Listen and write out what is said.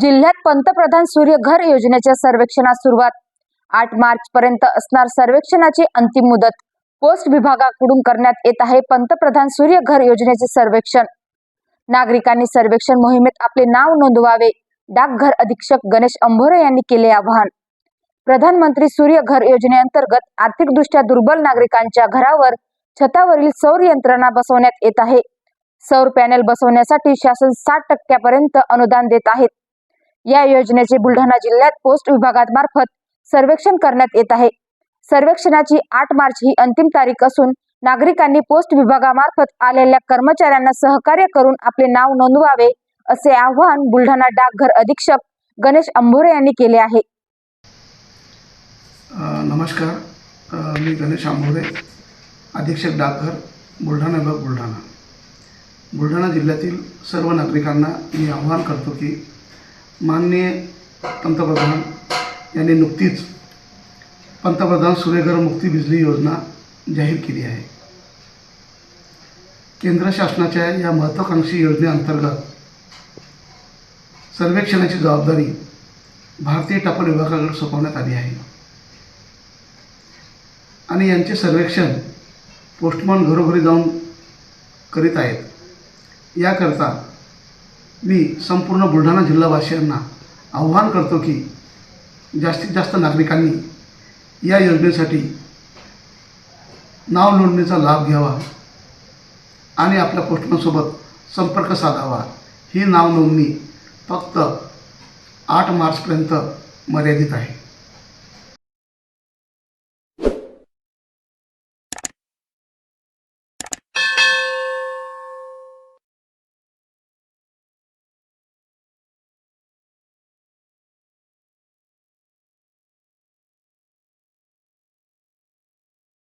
जिल्ह्यात पंतप्रधान सूर्य घर योजनेच्या सर्वेक्षणास सुरुवात. आठ मार्च पर्यंत असणार सर्वेक्षणाची अंतिम मुदत पोस्ट विभागाकडून करण्यात येत आहे पंतप्रधान सूर्य घर योजनेचे सर्वेक्षण. नागरिकांनी सर्वेक्षण मोहिमेत आपले नाव नोंदवावे डाकघर अधीक्षक गणेश अंभोरे यांनी केले आवाहन. प्रधानमंत्री सूर्य घर योजनेअंतर्गत आर्थिकदृष्ट्या दुर्बल नागरिकांच्या घरावर छतावरील सौर यंत्रणा बसवण्यात येत आहे. सौर पॅनेल बसवण्यासाठी शासन साठ टक्क्यापर्यंत अनुदान देत आहेत या योजनेचे बुलढाणा जिल्ह्यात पोस्ट विभागामार्फत सर्वेक्षण करण्यात येत आहे. सर्वेक्षणाची आठ मार्च ही अंतिम तारीख असून नागरिकांनी पोस्ट विभागामार्फत आलेल्या कर्मचाऱ्यांना सहकार्य करून आपले नाव नोंदवावे असे आवाहन बुलढाणा डाकघर अधीक्षक गणेश अंभोरे यांनी केले आहे. नमस्कार. मी गणेश आंबोरे अधीक्षक डाकघर बुलढाणा विभाग बुलढाणा. बुलढाणा जिल्ह्यातील सर्व नागरिकांना मी आव्हान करतो की माननीय पंतप्रधान यांनी नुकतीच पंतप्रधान सूर्यघर मुक्ती बिजली योजना जाहीर केली आहे. केंद्र शासनाच्या या महत्त्वाकांक्षी योजनेअंतर्गत सर्वेक्षणाची जबाबदारी भारतीय टपाल विभागाकडे सोपवण्यात आली आहे. आणि यांचे सर्वेक्षण पोस्टमन घरोघरी जाऊन करीत आहेत. याकरता मी संपूर्ण बुलढाणा जिल्हावासियांना आव्हान करतो की जास्तीत जास्त नागरिकांनी या योजनेसाठी नाव नोंदणीचा लाभ घ्यावा आणि आपल्या पोस्टमनसोबत संपर्क साधावा. ही नाव नोंदणी फक्त आठ मार्चपर्यंत मर्यादित आहे.